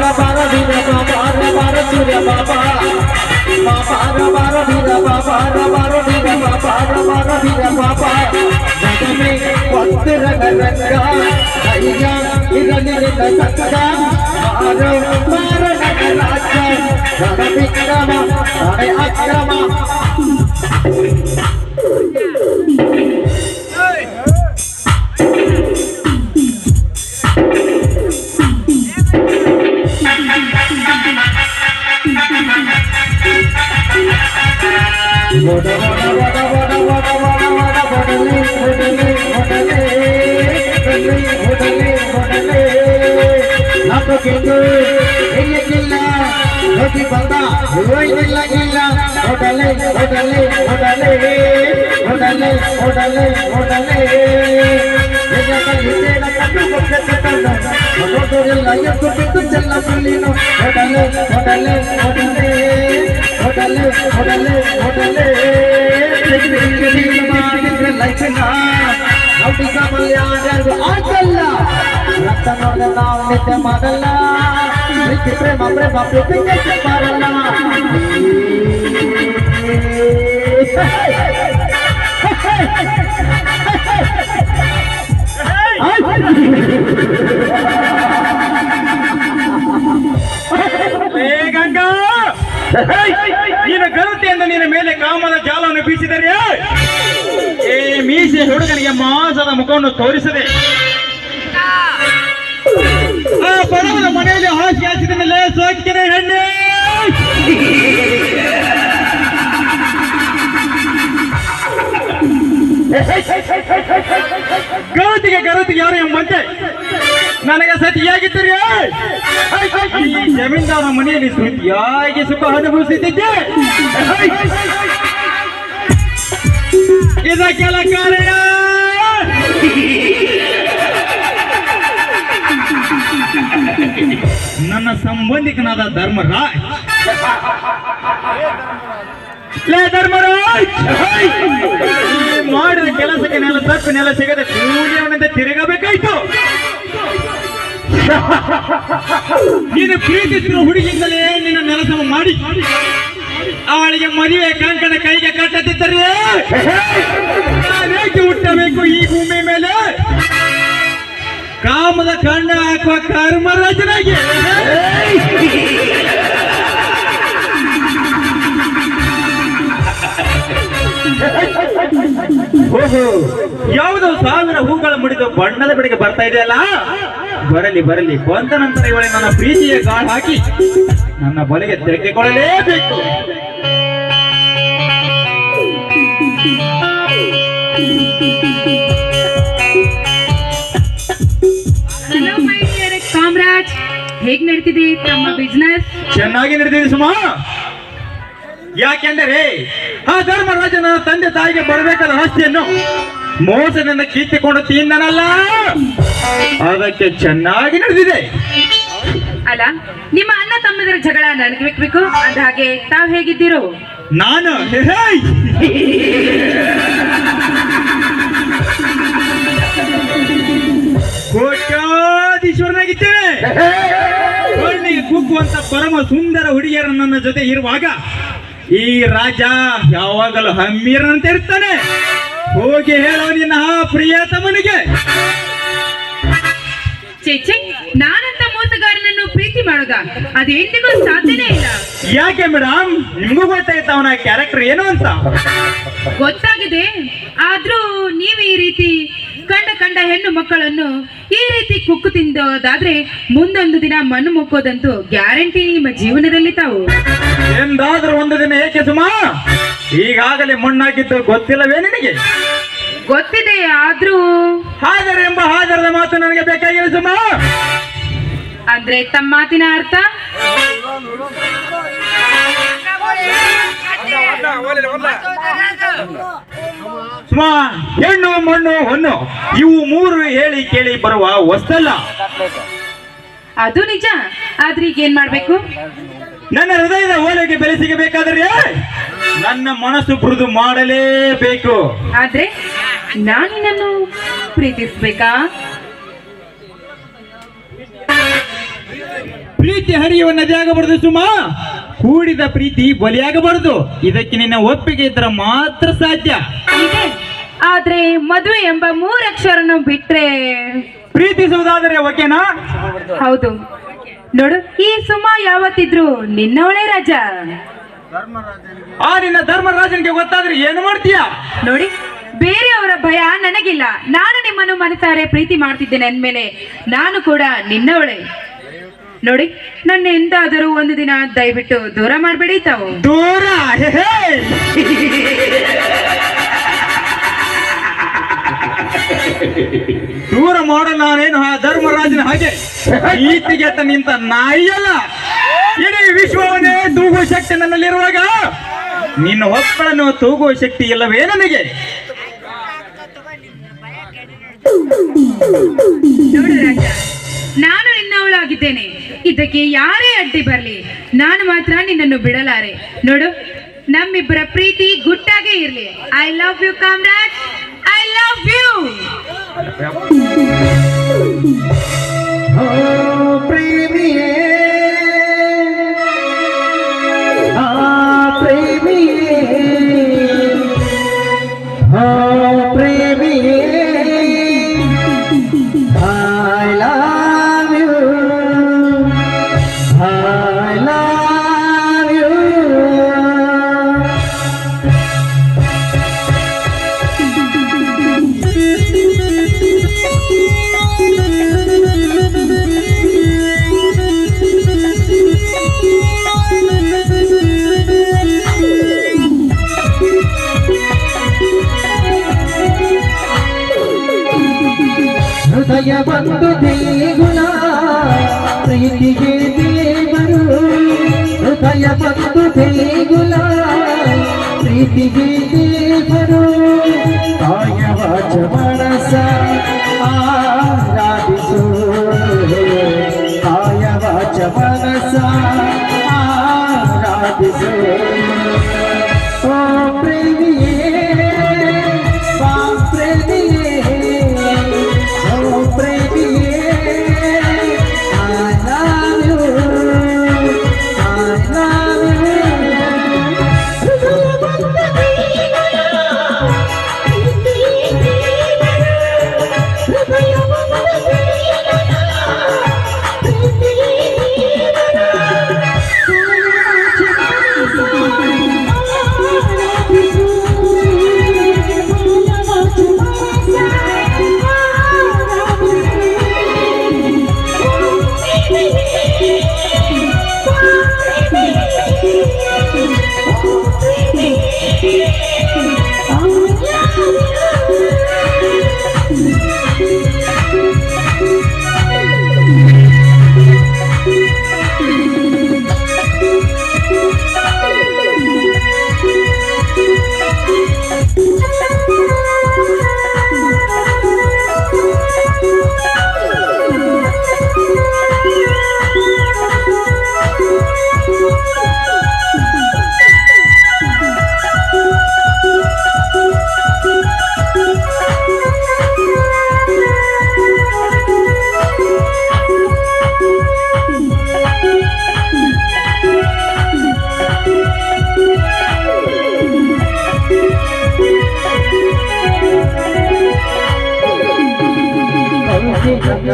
ra ba ra di ra ba ba ra ba ra di ra ba ba ba ba ra ba ra di ra ba ba ra ba ra di ra ba ba ra ba ra di ra ba ba जग में वक्त रंग रंगा भैया इधर निरत सत्ता मारो मारो नग राजा रण विक्रमा रण अक्रमा నాతో నోటి బందా రోయి గిల్లా గిల్లా హోటలే హోటలే హోటలే హోటలే హోటలే హోటలే హోటలే హోటలే హోటలే ಹೊಡಲೆ ಹೊಡಲೆ ಹೊಡಲೆ ಮಾಡಿದ್ರೆ ಲೈಫಿನ ನೋಡಿ ಸಮಯ ಯಾರ್ಯಾರಿಗೂ ಆಗಲ್ಲ ರಕ್ತ ನೋಡಿದ್ರೆ ನಾವು ನಿದ್ದೆ ಮಾಡಲ್ಲ ಪ್ರೀತಿ ಪ್ರೇಮ ಪ್ರೇಮ ಪ್ರೀತಿ ಮಾಡಲ್ಲ ಏ ನೀನು ಗರುತೆಯಿಂದ ನಿನ್ನ ಮೇಲೆ ಕಾಮದ ಜಾಲವನ್ನು ಬೀಸಿದರೆ ಏ ಮೀಸೆ ಹುಡುಗನಿಗೆ ಮಾಸದ ಮುಖವನ್ನು ತೋರಿಸದೆ ಆ ಬಡವನ ಮನೆಯಲ್ಲಿ ಹಾಸಿ ಹಾಸಿದ ಮೇಲೆ ಸೋಕಿನ ಹೆಣ್ಣೆ ಗರುತಿಗೆ ಗರುತಿಗೆ ಯಾರು ಎಂಬಂತೆ ನನಗೆ ಸತಿಯಾಗಿದ್ದೀರಿ? ಈ ಜಮೀನ್ದಾರ ಮನೆಯಲ್ಲಿ ಸತಿಯಾಗಿ ಸುಖ ಅನುಭವಿಸುತ್ತಿದ್ದೆ ಇದಕ್ಕೆಲ್ಲ ಕಾರಣ? ನನ್ನ ಸಂಬಂಧಿಕನಾದ ಧರ್ಮರಾಜ್. ಲೇ ಧರ್ಮರಾಜ್! ಮಾಡಿದ ಕೆಲಸಕ್ಕೆ ನೆಲ ತಪ್ಪು ನೆಲ ಸಿಗದೆ ಕೂಲಿಯವನಂತೆ ತಿರುಗಬೇಕಾಯ್ತು. ನೀನು ಪ್ರೀತಿಸಿರುವ ಹುಡುಗಿಯಿಂದಲೇ ನಿನ್ನ ನೆಲಸಮ ಮಾಡಿ. ಅವಳಿಗೆ ಮದುವೆ ಕಂಕಣ ಕೈಗೆ ಕಟ್ಟದಿದ್ದರೆ ನಾನೇಕೆ ಹುಟ್ಟಬೇಕು ಈ ಭೂಮಿ ಮೇಲೆ? ಕಾಮದ ಕಣ್ಣ ಹಾಕುವ ಕರ್ಮರಾಜನಾಗಿ. ಓಹೋ, ಯಾವುದೋ ಸಾವಿರ ಹೂಗಳ ಮುಡಿದು ಬಣ್ಣದ ಬೆಳಿಗ್ಗೆ ಬರ್ತಾ ಇದೆಯಲ್ಲ? ಬರಲಿ ಬರಲಿ. ಬಂದ ನಂತರ ಇವಳೆ ನನ್ನ ಪ್ರೀತಿಯ ಗಾಳ ಹಾಕಿ ನನ್ನ ಬಲೆಗೆ ತೆಗೆದುಕೊಳ್ಳಲೇಬೇಕು. ಕಾಮ್ರಾಜ್ ಹೇಗ್ ನಡೀತಿದೆ ತಮ್ಮ ಬಿಸ್ನೆಸ್ ಚೆನ್ನಾಗಿ ನಡೆದಿದೆ ಸುಮಾ. ಯಾಕೆಂದರೆ ಆ ಧರ್ಮರಾಜನ ತಂದೆ ತಾಯಿಗೆ ಬರಬೇಕಾದ ಆಸ್ತಿಯನ್ನು. ಮೋಸದಿಂದ ಕಿತ್ತುಕೊಂಡು ತಿಂದನಲ್ಲ? ಅದಕ್ಕೆ ಚೆನ್ನಾಗಿ ನಡೆದಿದೆ. ಅಲ್ಲ ನಿಮ್ಮ ಅಣ್ಣ ತಮ್ಮದರ ಜಗಳ ನನಗೆ ಬಿಕ್ಬೇಕು? ಅಂದ ಹಾಗೆ ತಾವ್ ಹೇಗಿದ್ದೀರೋ? ನಾನು! ಕೋಟ್ಯಾಧೀಶ್ವರನಾಗಿದ್ದೇನೆ. ಕಣ್ಣಿಗೆ ಕುಕ್ಕುವಂತ ಪರಮ ಸುಂದರ ಹುಡುಗಿಯರ ನನ್ನ ಜೊತೆ ಇರುವಾಗ ಈ ರಾಜ ಯಾವಾಗಲೂ ಹಮ್ಮೀರನಂತೆ ಇರ್ತಾನೆ. ಹೋಗಿ ಹೇಳೋ ನಿನ್ನ ಪ್ರಿಯತಮನಿಗೆ. ಚೇಚೆ ನಾನಂತ ಮೋಸಗಾರನನ್ನು ಪ್ರೀತಿ ಮಾಡೋದ? ಅದೆಂದಿಗೂ ಸಾಧ್ಯನೇ ಇಲ್ಲ. ಯಾಕೆ ಮೇಡಮ್? ನಿಮಗೆ ಗೊತ್ತಾಯ್ತು ಅವನ ಕ್ಯಾರೆಕ್ಟರ್ ಏನು ಅಂತ? ಗೊತ್ತಾಗಿದೆ. ಆದ್ರೂ ನೀವು ಈ ರೀತಿ ಕಂಡ ಕಂಡ ಹೆಣ್ಣು ಮಕ್ಕಳನ್ನು ಈ ರೀತಿ ಕುಕ್ಕು ತಿಂದೋದಾದ್ರೆ ಮುಂದೊಂದು ದಿನ ಮಣ್ಣು ಮುಕ್ಕೋದಂತೂ ಗ್ಯಾರಂಟಿ ನಿಮ್ಮ ಜೀವನದಲ್ಲಿ ತಾವು. ಎಂದಾದ್ರೂ ಒಂದು ದಿನ ಏಕೆ ಸುಮಾ? ಈಗಾಗಲೇ ಮಣ್ಣಾಗಿದ್ದು ಗೊತ್ತಿಲ್ಲವೇ ನಿನಗೆ? ಗೊತ್ತಿದೆ ಆದ್ರೂ. ಹಾಜರ್ ಎಂಬ ಹಾಜರದ ಮಾತು ನನಗೆ ಬೇಕಾಗಿಲ್ಲ ಸುಮಾ. ಅಂದ್ರೆ ತಮ್ಮ ಮಾತಿನ ಅರ್ಥ? ಸುಮಾ ಹೆಣ್ಣು ಮಣ್ಣು ಹೊನ್ನು ಇವು ಮೂರು ಹೇಳಿ ಕೇಳಿ ಬರುವ ವಸ್ತಲ್ಲ ಅದು ನಿಜ ಆದ್ರೆ ಈಗ ಏನ್ ಮಾಡ್ಬೇಕು? ನನ್ನ ಹೃದಯದ ಓಲೆಗೆ ಬೆಲೆ ಸಿಗಬೇಕಾದ್ರೆ ನನ್ನ ಮನಸ್ಸು ಮೃದು ಮಾಡಲೇಬೇಕು. ಆದ್ರೆ ನಾನು ನಿನ್ನನ್ನು ಪ್ರೀತಿಸ್ಬೇಕಾ? ಪ್ರೀತಿ ಹರಿಯುವ ನದಿಯಾಗಬಾರದು ಸುಮಾ. ಕೂಡಿದ ಪ್ರೀತಿ ಬಲಿಯಾಗಬಾರದು. ಇದಕ್ಕೆ ನಿನ್ನ ಒಪ್ಪಿಗೆ ಇದ್ರೆ ಮಾತ್ರ ಸಾಧ್ಯ. ಇದೆ ಆದ್ರೆ ಮದುವೆ ಎಂಬ ಮೂರಕ್ಷರನ್ನು ಬಿಟ್ರೆ ಪ್ರೀತಿಸುವುದಾದರೆ ಓಕೆನಾ? ಹೌದು. ನೋಡು ಈ ಸುಮ ಯಾವತ್ತಿದ್ರು ನಿನ್ನವಳೇ ರಾಜ. ಆ ನಿನ್ನ ಧರ್ಮರಾಜನಿಗೆ ಗೊತ್ತಾದ್ರೆ ಏನು ಮಾಡ್ತೀಯ? ನೋಡಿ ಬೇರೆಯವರ ಭಯ ನನಗಿಲ್ಲ. ನಾನು ನಿಮ್ಮನ್ನು ಮನಸಾರೆ ಪ್ರೀತಿ ಮಾಡ್ತಿದ್ದೇನೆ ಅಂದ್ಮೇಲೆ ನಾನು ಕೂಡ ನಿನ್ನವಳೇ. ನೋಡಿ ನನ್ನ ಎಂದಾದರೂ ಒಂದು ದಿನ ದಯವಿಟ್ಟು ದೂರ ಮಾಡಬೇಡಿ ತಾವು. ದೂರ ಹೇ, ಹೇ. ದೂರ ಮಾಡೋ ನಾನೇನು ಆ ಧರ್ಮರಾಜನ ಹಾಗೆ? ಈತಿಗೆ ನಿಂತ ನಾಯಿಯಲ್ಲ ಇಡೀ ವಿಶ್ವವನ್ನೇ ತೂಗುವ ಶಕ್ತಿ ನನ್ನಲ್ಲಿರುವಾಗ ನಿನ್ನ ಹೊಕ್ಕಳನ್ನು ತೂಗುವ ಶಕ್ತಿ ಇಲ್ಲವೇ ನನಗೆ? ನಾನು ನಿನ್ನವಳಾಗಿದ್ದೇನೆ ಇದಕ್ಕೆ ಯಾರೇ ಅಡ್ಡಿ ಬರಲಿ, ನಾನು ಮಾತ್ರ ನಿನ್ನನ್ನು ಬಿಡಲಾರೆ. ನೋಡು, ನಮ್ಮಿಬ್ಬರ ಪ್ರೀತಿ ಗುಟ್ಟಾಗೆ ಇರಲಿ. I love you Kamraj. I love you ಹೃದಯ ಬಂದು ದೇಗುಲ ಪ್ರೀತಿಗೆ ದೇವರು ಹೃದಯ ಬಂದು ದೇಗುಲ ಪ್ರೀತಿಗೆ ದೇವರು ಕಾಯ ವಾಚ ಮನಸ ಆರಾಧಿಸು ಕಾಯ ವಾಚ ಮನಸ ಆರಾಧಿಸು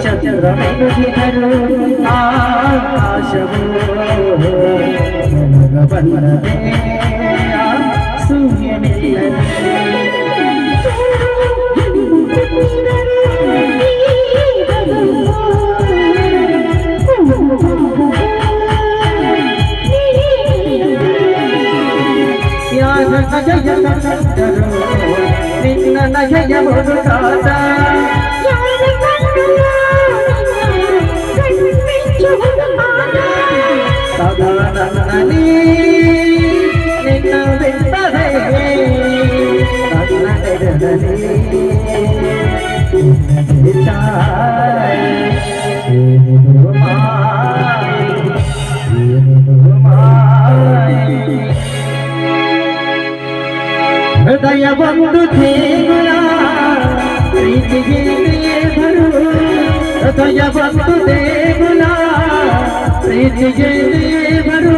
ಚಂದ್ರಮೆನುಗಿದರು ಆಕಾಶವು ಬಂದದೆ ಸೂರ್ಯನಿಲ್ಲದೆ ಯಾರ ನಗೆಯ ಕಂಡರು ನಿನ್ನ ನಗೆಯ ಹುಡುಕಾಟ ಹೃದಯ ಒಂದು ದೇಗುಲ ಪ್ರೀತಿಗೆ ದೇವರು ಹೃದಯ ಒಂದು ದೇಗುಲ ಪ್ರೀತಿಗೆ ದೇವರು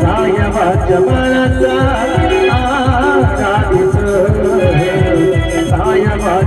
ಸಾಯವ ಚಮನಸ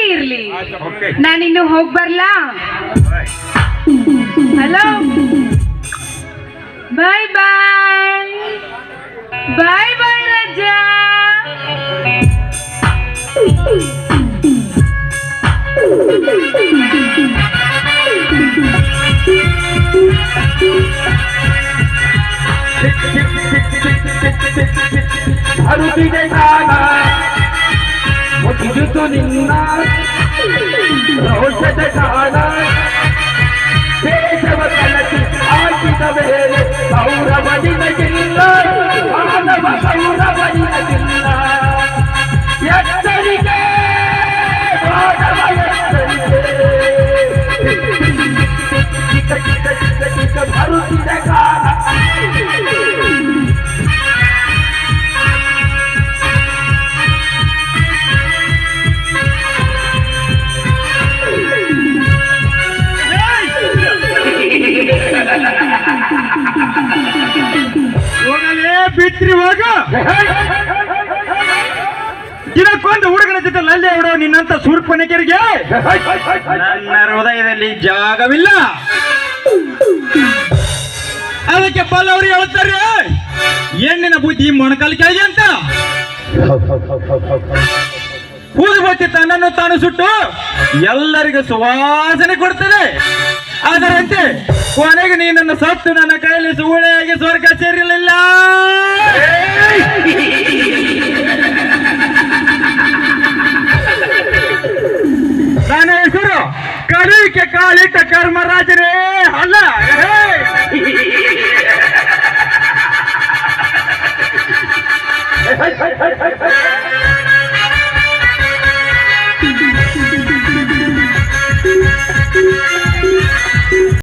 ಇರ್ಲಿ ಓಕೆ ನಾನಿನ್ನು ಹೋಗ್ ಬರ್ಲಾ ಹಲೋ ಬಾಯ್ ಬಾಯ್ ಬಾಯ್ ಬಾಯ್ ರಾಜಾ ಹರುದಿದೆ ಕಾಲ ಮುಗಿದು ನಿನ್ನ ರೋಷದ ಕಾಲ ದೇಶವ ಕಲಸಿ ಹಾಕಿದ ಮೇಲೆ ಗೌರವ ನಿನಗಿಲ್ಲ ಮಾನವ ಗೌರವ ನಿನಗಿಲ್ಲ ಎಚ್ಚರಿಕೆ ಮಾನವ ಎಚ್ಚರಿಕೆ ಚಿಕ್ಕ ಚಿಕ್ಕ ಚಿಕ್ಕ ಚಿಕ್ಕ ಬರುತ್ತಿದೆ ಕಾಲ ಹೋಗ ದಿನಕ್ಕೊಂದು ಹುಡುಗನ ಜೊತೆ ಲಲ್ಲೆ ಹೊಡೋ, ನಿನ್ನಂತ ಸೂರ್ಪನಿಕರಿಗೆ ನನ್ನ ಹೃದಯದಲ್ಲಿ ಜಾಗವಿಲ್ಲ. ಅದಕ್ಕೆ ಪಲ್ಲವರು ಹೇಳುತ್ತಾರೆ, ಹೆಣ್ಣಿನ ಬುದ್ಧಿ ಮೊಣಕಾಲು ಕೆಳಗೆ ಅಂತ. ಊದುಬತ್ತಿ ತನ್ನನ್ನು ತಾನು ಸುಟ್ಟು ಎಲ್ಲರಿಗೂ ಸುವಾಸನೆ ಕೊಡ್ತದೆ. ಅದರಂತೆ ಕೊನೆಗೆ ನೀನನ್ನು ಸತ್ತು ನನ್ನ ಕೈಯಲ್ಲಿ ಸೂಳೆಯಾಗಿ ಸ್ವರ್ಗ ಸೇರಿರಲಿಲ್ಲ.